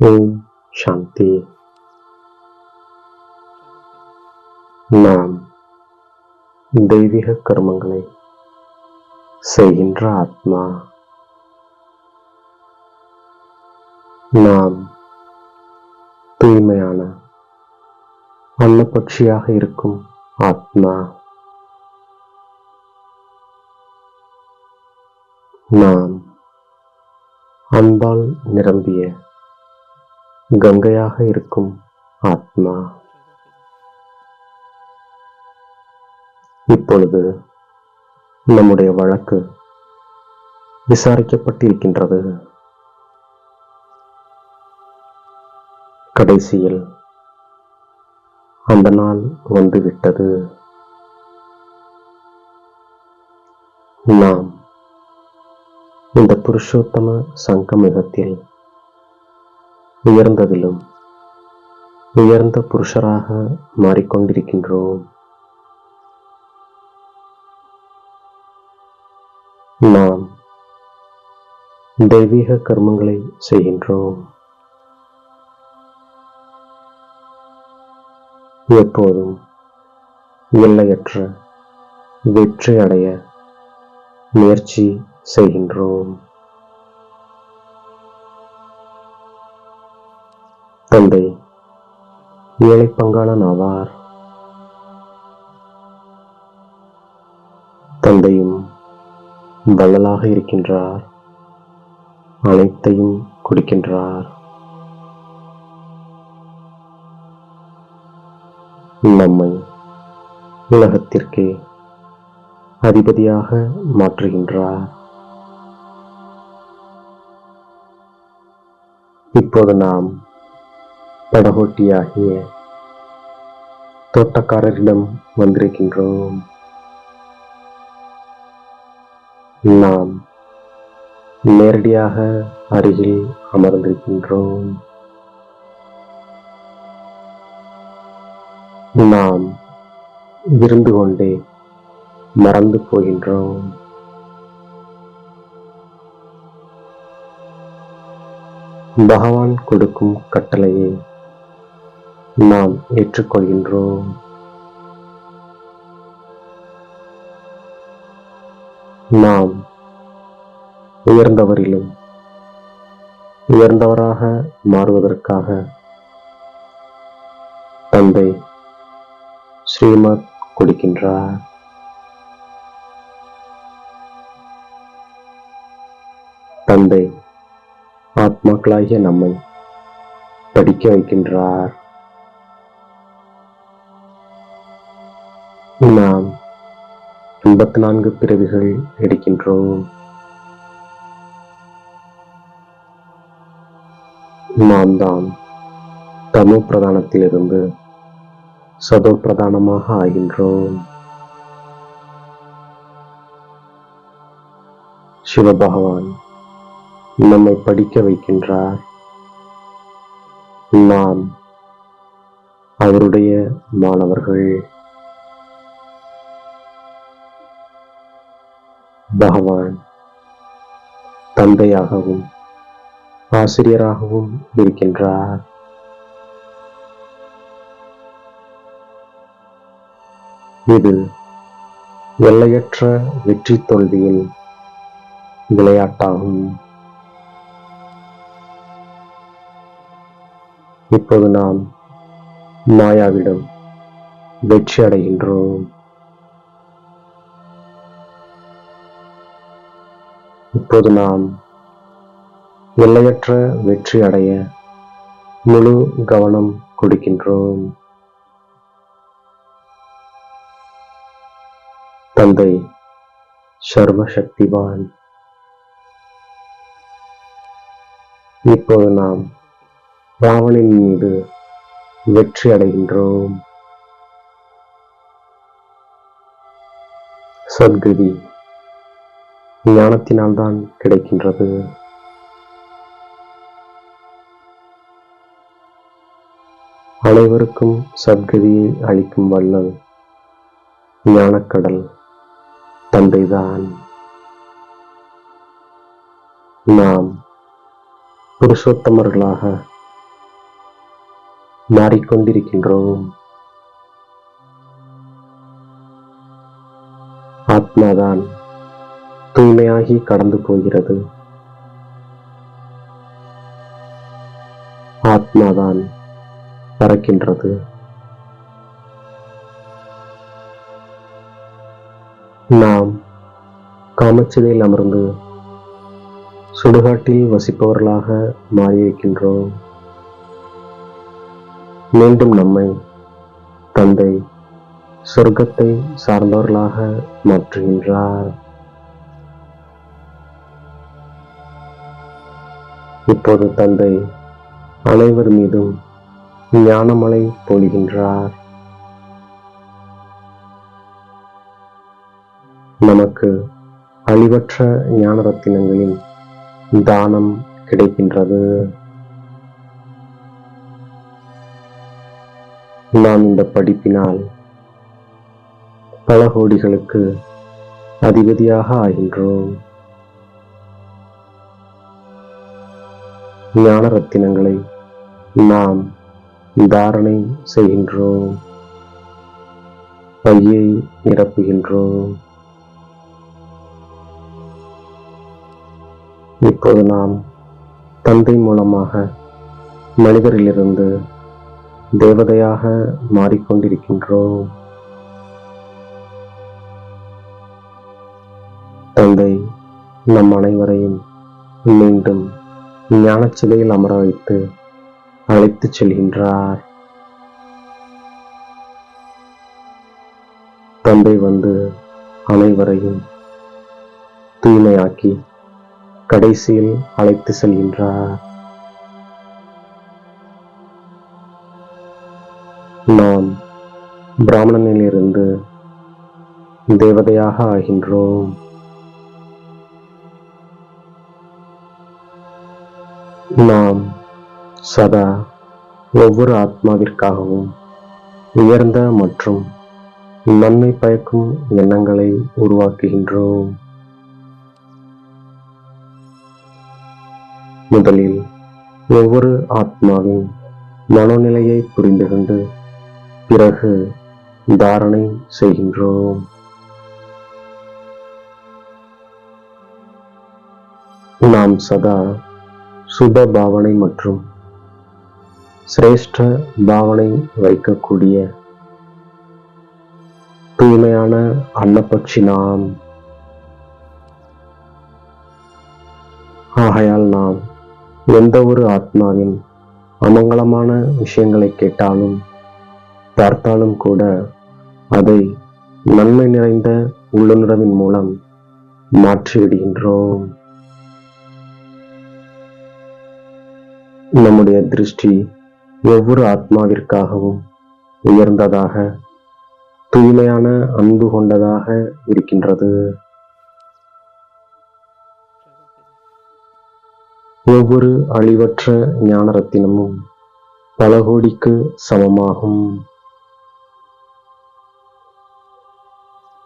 ஓம் சாந்தி. நாம் தெய்வீக கர்மங்களை செய்கின்ற ஆத்மா நாம் தூய்மையான அன்னப்பட்சியாக இருக்கும் ஆத்மா நாம் அன்பால் நிரம்பிய கங்கையாக இருக்கும் ஆத்மா. இப்பொழுது நம்முடைய வழக்கு விசாரிக்கப்பட்டிருக்கின்றது. கடைசியில் அந்த நாள் வந்துவிட்டது. நாம் இந்த புருஷோத்தம சங்கமிகத்தில் உயர்ந்ததிலும் உயர்ந்த புருஷராக மாறிக்கொண்டிருக்கின்றோம். நாம் தெய்வீக கர்மங்களை செய்கின்றோம். எப்போதும் எல்லையற்ற வெற்றி அடைய முயற்சி செய்கின்றோம். தந்தை ஏழை பங்காளன் ஆவார். தந்தையும் வள்ளலாக இருக்கின்றார். அனைத்தையும் கொடுக்கின்றார். நம்மை உலகத்திற்கே அதிபதியாக மாற்றுகின்றார். இப்போது நாம் படகோட்டியாகிய தோட்டக்காரரிடம் வந்திருக்கின்றோம். நாம் நேரடியாக அருகில் அமர்ந்திருக்கின்றோம். நாம் இருந்து கொண்டே மறந்து போகின்றோம். பகவான் கொடுக்கும் கட்டளையை நாம் ஏற்றுக்கொள்கின்றோம். நாம் உயர்ந்தவரிலும் உயர்ந்தவராக மாறுவதற்காக தந்தை ஸ்ரீமத் கொடுக்கின்றார். தந்தை ஆத்மாக்களாகிய நம்மை படிக்க வைக்கின்றார். நாம் எண்பத்தி நான்கு பிறவிகள் எடுக்கின்றோம். நாம் தான் தமோ பிரதானத்திலிருந்து சதோ பிரதானமாக ஆகின்றோம். சிவபகவான் நம்மை படிக்க வைக்கின்றார். நாம் அவருடைய மாணவர்கள். பகவான் தந்தையாகவும் ஆசிரியராகவும் இருக்கின்றார். இது எல்லையற்ற வெற்றி தோல்வியில் விளையாட்டாகும். இப்போது நாம் மாயாவிடம் வெற்றி அடைகின்றோம். இப்போது நாம் எல்லையற்ற வெற்றி அடைய முழு கவனம் கொடுக்கின்றோம். தந்தை சர்வசக்திவான். இப்போது நாம் ராவணின் மீது வெற்றி அடைகின்றோம். சத்கதி ஞானத்தினால்தான் கிடைக்கின்றது. அனைவருக்கும் சத்கதியை அளிக்கும் வல்லல் ஞானக்கடல் தந்தைதான். நாம் புருஷோத்தமர்களாக மாறிக்கொண்டிருக்கின்றோம். ஆத்மாதான் தூய்மையாகி கடந்து போகிறது. ஆத்மாதான் பறக்கின்றது. நாம் காமச்சிதையில் அமர்ந்து சுடுகாட்டில் வசிப்பவர்களாக மாறியிருக்கின்றோம். மீண்டும் நம்மை தந்தை சொர்க்கத்தை சார்ந்தவர்களாக மாற்றுகின்றார். இப்போது தந்தை அனைவர் மீதும் ஞானமலை பொழிகின்றார். நமக்கு அழிவற்ற ஞான ரத்தினங்களின் தானம் கிடைக்கின்றது. நாம் இந்த படிப்பினால் பல கோடிகளுக்கு அதிபதியாக ஆகின்றோம். ஞான ரத்தினங்களை நாம் தாரணை செய்கின்றோம். பையை நிரப்புகின்றோம். இப்போது நாம் தந்தை மூலமாக மனிதரிலிருந்து தேவதையாக மாறிக்கொண்டிருக்கின்றோம். தந்தை நம் அனைவரையும் மீண்டும் ஞானச்சிலையில் அமர வைத்து அழைத்துச் செல்கின்றார். தந்தை வந்து அனைவரையும் தூய்மையாக்கி கடைசியில் அழைத்து செல்கின்றார். நாம் பிராமணனிலிருந்து தேவதையாக ஆகின்றோம். நாம் சதா ஒவ்வொரு ஆத்மாவிற்காகவும் உயர்ந்த மற்றும் நன்மை பயக்கும் எண்ணங்களை உருவாக்குகின்றோம். முதலில் ஒவ்வொரு ஆத்மாவின் மனோநிலையை புரிந்து கொண்டு பிறகு தாரணை செய்கின்றோம். நாம் சதா சுப பாவனை மற்றும் சிரேஷ்ட பாவனை வைக்கக்கூடிய தூய்மையான அன்னப்பட்சி நாம். ஆகையால் நாம் எந்த ஒரு ஆத்மாவின் அமங்கலமான விஷயங்களை கேட்டாலும் பார்த்தாலும் கூட அதை நன்மை நிறைந்த உள்ளுணர்வின் மூலம் மாற்றிவிடுகின்றோம். நம்முடைய திருஷ்டி ஒவ்வொரு ஆத்மாவிற்காகவும் உயர்ந்ததாக தூய்மையான அன்பு கொண்டதாக இருக்கின்றது. ஒவ்வொரு அழிவற்ற ஞான ரத்தினமும் பல கோடிக்கு சமமாகும்.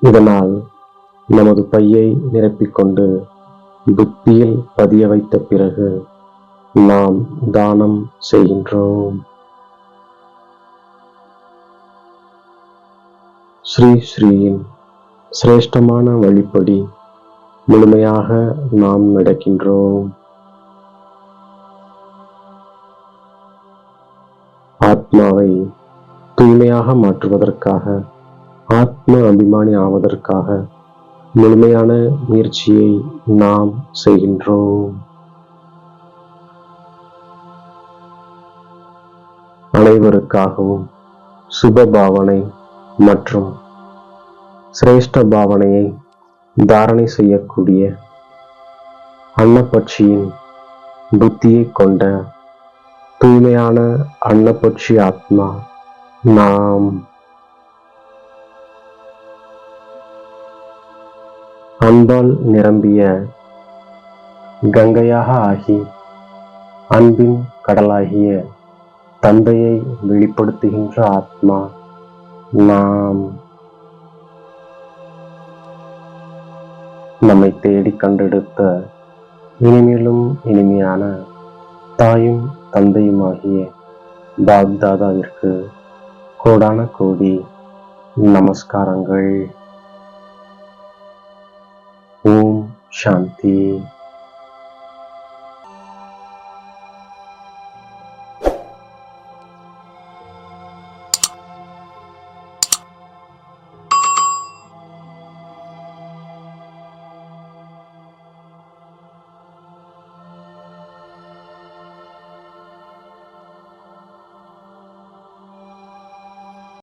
இதனால் நமது பையை நிரப்பிக்கொண்டு புத்தியில் பதிய வைத்த பிறகு நாம் தானம் செய்கின்றோம். ஸ்ரீ ஸ்ரீயின் சிரேஷ்டமான வழிப்படி முழுமையாக நாம் நடக்கின்றோம். ஆத்மாவை தூய்மையாக மாற்றுவதற்காக ஆத்ம அபிமானி ஆவதற்காக முழுமையான முயற்சியை நாம் செய்கின்றோம். அனைவருக்காகவும் சுப பாவனை மற்றும் சிரேஷ்ட பாவனையை தாரணை செய்யக்கூடிய அன்னப்பட்சியின் புத்தியை கொண்ட தூய்மையான அன்னப்பட்சி ஆத்மா நாம். அன்பால் நிரம்பிய கங்கையாக ஆகி அன்பின் கடலாகிய தந்தையை வெளிப்படுத்துகின்ற ஆத்மா நாம். நம்மை தேடி கண்டெடுத்த இனிமேலும் இனிமையான தாயும் தந்தையுமாகிய பாப்தாதாவிற்கு கோடான கோடி நமஸ்காரங்கள். ஓம் சாந்தி.